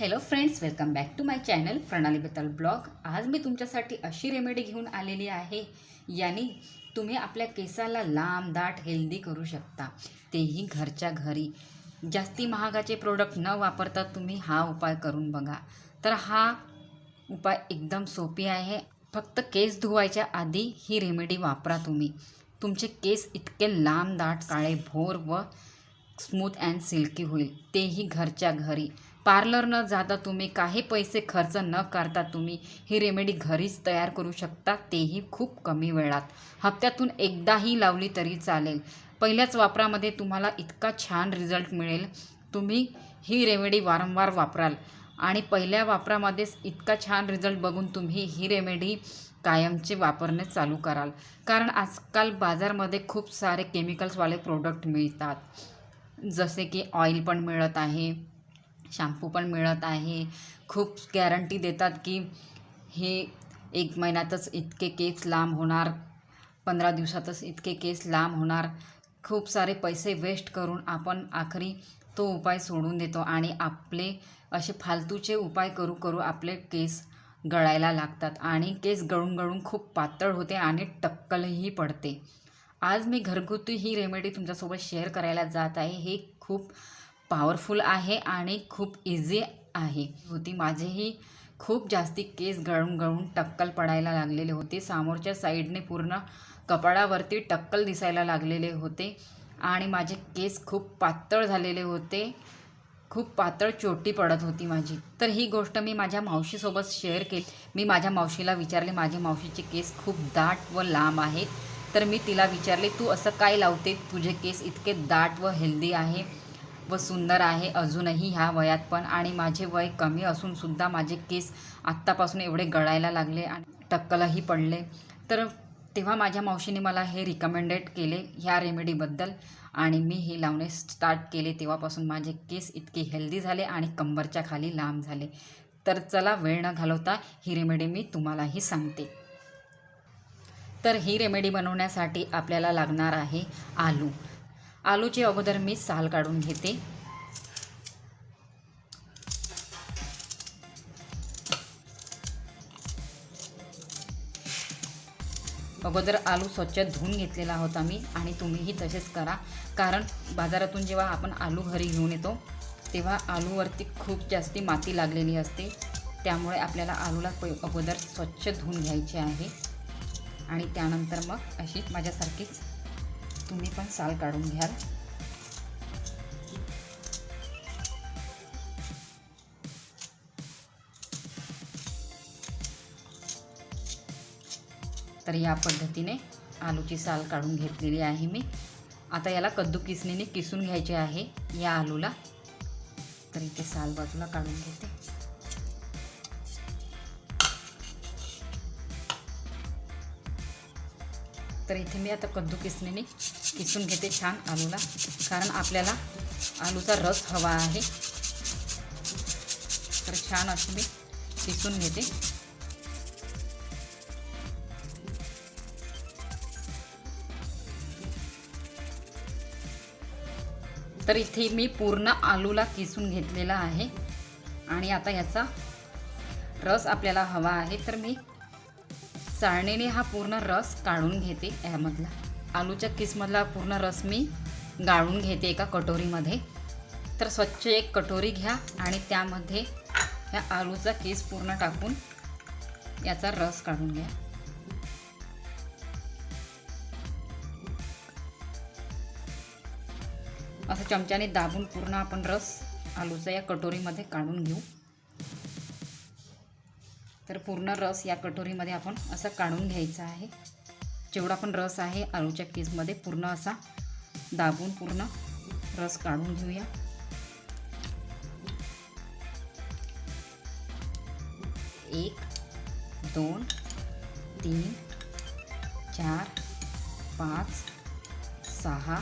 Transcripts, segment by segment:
Hello friends welcome back to my channel Pranali Betal blog आज मी तुमच्यासाठी अशी remedy घेऊन आलेली आहे याने तुम्ही आपल्या केसाला लांब दाट हेल्दी करू शकता. तेही घरच्या घरी. जास्ती महागाचे प्रोडक्ट न वापरता तुम्ही हा उपाय करून बघा. तर हा उपाय एकदम सोपी आहे. फक्त केस धुवायच्या आधी ही रेमेडी वापरा तुम्ही. तुमचे केस इतके लांब दाट काळे भोर व स्मूथ अँड सिल्की होईल. तेही घरच्या घरी. पार्लर न जाता तुम्ही काही पैसे खर्च न करता तुम्ही ही रेमेडी घरीच तयार करू शकता तेही खूप कमी वेळात. हप्त्यातून एकदाही लावली तरी चालेल. पहिल्याच वापरामध्ये तुम्हाला इतका छान रिझल्ट मिळेल. तुम्ही ही रेमेडी वारंवार वापराल. आणि पहिल्या वापरामध्येच इतका छान रिझल्ट बघून तुम्ही ही रेमेडी कायमचे वापरणे चालू कराल. कारण आजकाल बाजारमध्ये खूप सारे केमिकल्सवाले प्रोडक्ट मिळतात. जसे की ऑइल पण मिळत आहे. शॅम्पू पण मिळत आहे. खूप गॅरंटी देतात की हे एक महिन्यातच इतके केस लांब होणार पंधरा दिवसातच इतके केस लांब होणार. खूप सारे पैसे वेस्ट करून आपण आखरी तो उपाय सोडून देतो आणि आपले असे फालतूचे उपाय करू करू आपले केस गळायला लागतात आणि केस गळून गळून खूप पातळ होते आणि टक्कलही पडते. आज मी घरगुती ही रेमेडी तुमच्यासोबत शेअर करायला जात आहे. हे खूप पॉवरफुल आहे आणि खूप इझी आहे. होती. माझेही खूप जास्ती केस गळून गळून टक्कल पडायला लागलेले होते. समोरच्या साईडने पूर्ण कपाळावरती टक्कल दिसायला लागलेले होते आणि माझे केस खूप पातळ झालेले होते. खूप पातळ चोटी पडत होती माझी. तर ही गोष्ट मी माझ्या मावशीसोबत शेअर केली. मी माझ्या मावशीला विचारले माझी मावशीचे केस खूप दाट व लांब आहेत. तर मी तिला विचारले तू असं काय लावते? तुझे केस इतके दाट व हेल्दी आहे. व सुंदर आहे अजूनही ह्या वयात पण. आणि माझे वय कमी असूनसुद्धा माझे केस आत्तापासून एवढे गळायला लागले आणि टक्कलही पडले. तर तेव्हा माझ्या मावशीने मला हे रिकमेंडेड केले ह्या रेमेडीबद्दल आणि मी हे लावणे स्टार्ट केले तेव्हापासून माझे केस इतके हेल्दी झाले आणि कंबरच्या खाली लांब झाले. तर चला वेळ न घालवता ही रेमेडी मी तुम्हालाही सांगते. तर ही रेमेडी बनवण्यासाठी आपल्याला लागणार आहे आलू. आलूची अगोदर मी साल काढून घेते. अगोदर आलू स्वच्छ धुवून घेतलेला होता मी आणि तुम्हीही तसेच करा. कारण बाजारातून जेव्हा आपण आलू घरी घेऊन येतो तेव्हा आलूवरती खूप जास्ती माती लागलेली असते. त्यामुळे आपल्याला आलूला प अगोदर स्वच्छ धुवून घ्यायचे आहे. आणि त्यानंतर मग अशी माझ्यासारखीच तुम्ही पण साल काढून घ्याल. तर या पद्धतीने आलूची साल काढून घेतलेली आहे मी. आता याला कद्दू किसणीने किसून घ्यायचे आहे या आलूला. तर इथे साल बाजूला काढून घेते. तर इथे मी आता कद्दू किसणीने किसून घेते छान आलूला कारण आपल्याला आलूचा रस हवा आहे. तर छान असं मी किसून घेते. तर इथे मी पूर्ण आलूला किसून घेतलेला आहे आणि आता याचा रस आपल्याला हवा आहे. तर मी चाळणीने हा पूर्ण रस काढून घेते यामधला आलूच्या किसमधला पूर्ण रस मी गाळून घेते एका कटोरीमध्ये. तर स्वच्छ एक कटोरी घ्या आणि त्यामध्ये ह्या आलूचा केस पूर्ण टाकून याचा रस काढून घ्या. असं चमच्याने दाबून पूर्ण आपण रस आलूचा या कटोरीमध्ये काढून घेऊ. तर पूर्ण रस या कटोरीमध्ये आपण असं काढून घ्यायचा आहे. जेवढा पण रस आहे आलूच्या केसमध्ये पूर्ण असा दाबून पूर्ण रस काढून घेऊया. एक दोन तीन चार पाच सहा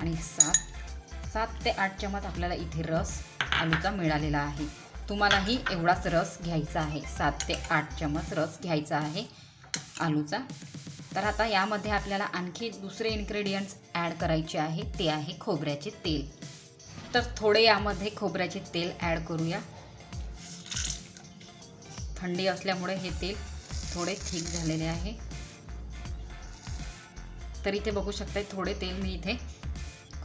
आणि सात. सात ते आठ चमच आपल्याला इथे रस आलूचा मिळालेला आहे. तुम्हालाही एवढाच रस घ्यायचा आहे. सात ते आठ चमच रस घ्यायचा आहे. आलूचा. तर आता यामध्ये आपल्याला आणखी दुसरे इन्ग्रेडियंट्स ॲड करायचे आहे. ते आहे खोबऱ्याचे तेल. तर थोडे यामध्ये खोबऱ्याचे तेल ॲड करूया. थंडी असल्यामुळे हे तेल थोडे थिक झालेले आहे. तर इथे बघू शकते थोडे तेल मी इथे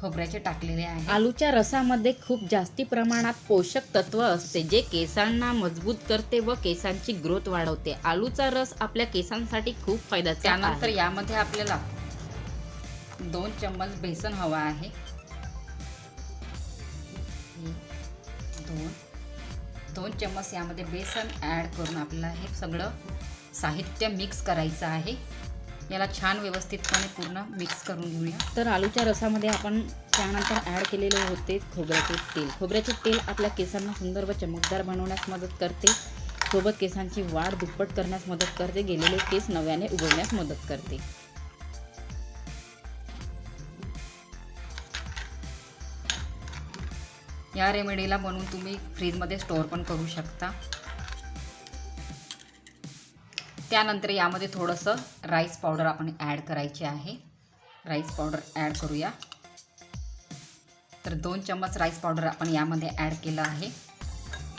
खोबऱ्याचे टाकलेले आहे. आलूच्या रसामध्ये खूप जास्ती प्रमाणात पोषक तत्व असते जे केसांना मजबूत करते व केसांची ग्रोथ वाढवते. आलूचा रस आपल्या केसांसाठी खूप फायद्याचा त्यानंतर. यामध्ये आपल्याला दोन चम्मच बेसन हवा आहे. दोन. दोन चम्मच यामध्ये बेसन ॲड करून आपल्याला हे सगळं साहित्य मिक्स करायचं आहे. याला छान व्यवस्थितपणे पूर्ण मिक्स करून घेऊया. तर आलूच्या रसामध्ये आपण त्यानंतर ॲड केलेले होते खोबऱ्याचे तेल. खोबऱ्याचे तेल आपल्या केसांना सुंदर व चमकदार बनवण्यास मदत करते. सोबत केसांची वाढ दुप्पट करण्यास मदत करते. गेलेले केस नव्याने उगवण्यास मदत करते. या रेमेडीला बनवून तुम्ही फ्रीजमध्ये स्टोअर पण करू शकता. त्यानंतर यामध्ये थोडंसं राईस पावडर आपण ॲड करायची आहे. राईस पावडर ॲड करूया. तर दोन चम्मच राईस पावडर आपण यामध्ये ॲड केलं आहे.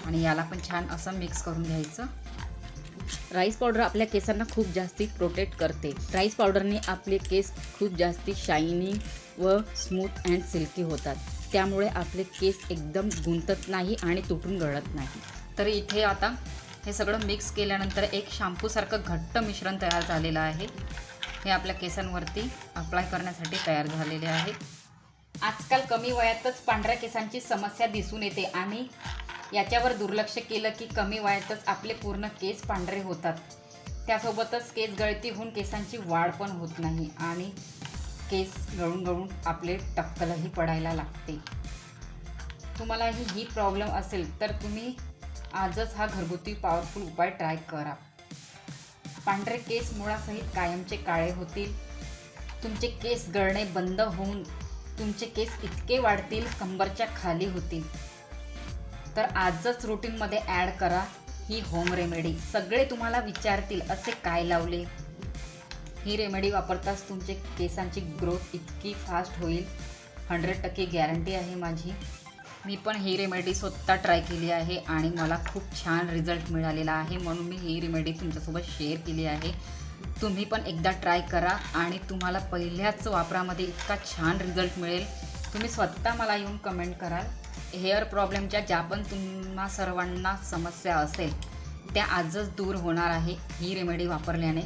आणि याला पण छान असं मिक्स करून घ्यायचं. राईस पावडर आपल्या केसांना खूप जास्ती प्रोटेक्ट करते. राईस पावडरने आपले केस खूप जास्ती शायनी व स्मूथ अँड सिल्की होतात. त्यामुळे आपले केस एकदम गुंतत नाही आणि तुटून गळत नाही. तर इथे आता हे सगळं मिक्स केल्यानंतर एक शॅम्पूसारखं घट्ट मिश्रण तयार झालेलं आहे. हे आपल्या केसांवरती अप्लाय करण्यासाठी तयार झालेले आहे. आजकाल कमी वयातच पांढऱ्या केसांची समस्या दिसून येते आणि याच्यावर दुर्लक्ष केलं की कमी वयातच आपले पूर्ण केस पांढरे होतात. त्यासोबतच केस गळती होऊन केसांची वाढ पण होत नाही आणि केस गळून गळून आपले टक्कलही पडायला लागते. तुम्हालाही ही प्रॉब्लेम असेल तर तुम्ही आजच हा घरगुती पॉवरफुल उपाय ट्राय करा. पांढरे केस मुळासहित कायमचे काळे होतील. तुमचे केस गळणे बंद होऊन तुमचे केस इतके वाढतील कंबरच्या खाली होतील. तर आजच रुटीनमध्ये ॲड करा ही होम रेमेडी सगळे तुम्हाला विचारतील असे काय लावले? ही रेमेडी वापरताच तुमचे केसांची ग्रोथ इतकी फास्ट होईल. हंड्रेड टक्के गॅरंटी आहे माझी. मी पण ही रेमेडी स्वतः ट्राय केली आहे आणि मला खूप छान रिझल्ट मिळालेला आहे म्हणून मी ही रेमेडी तुमच्यासोबत शेअर केली आहे. तुम्ही पण एकदा ट्राय करा आणि तुम्हाला पहिल्याच वापरामध्ये इतका छान रिझल्ट मिळेल. तुम्ही स्वतः मला येऊन कमेंट कराल. हेअर प्रॉब्लेमच्या ज्या पण तुम्हा सर्वांना समस्या असेल त्या आजच दूर होणार आहे ही रेमेडी वापरल्याने.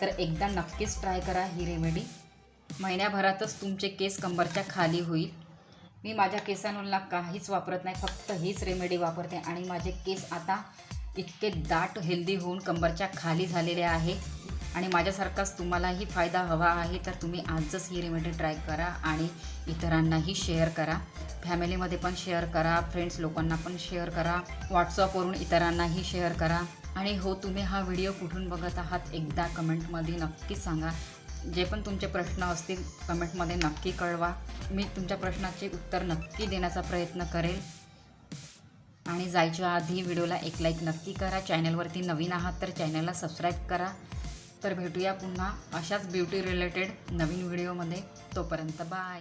तर एकदा नक्कीच ट्राय करा ही रेमेडी. महिन्याभरातच तुमचे केस कंबरच्या खाली होईल. मी माझ्या केसांना काहीच वापरत नाही फक्त हीच रेमेडी वापरते. आणि माझे केस आता इतके दाट हेल्दी होऊन कंबरच्या खाली झालेले आहे. आणि माझ्यासारखाच तुम्हालाही फायदा हवा आहे तर तुम्ही आजच ही रेमेडी ट्राय करा आणि इतरांनाही शेअर करा. फॅमिलीमध्ये पण शेअर करा फ्रेंड्स लोकांना पण शेअर करा व्हॉट्सअपवरून इतरांनाही शेअर करा. आणि हो तुम्ही हा व्हिडिओ कुठून बघत आहात एकदा कमेंटमध्ये नक्की सांगा. जे पण तुमचे प्रश्न असतील कमेंटमध्ये नक्की कळवा. मी तुमच्या प्रश्नाचे उत्तर नक्की देण्याचा प्रयत्न करेल. आणि जायच्या आधी व्हिडिओला एक लाईक नक्की करा. चॅनलवरती नवीन आहात तर चॅनलला सबस्क्राईब करा. तर भेटूया पुन्हा अशाच ब्युटी रिलेटेड नवीन व्हिडिओमध्ये. तोपर्यंत बाय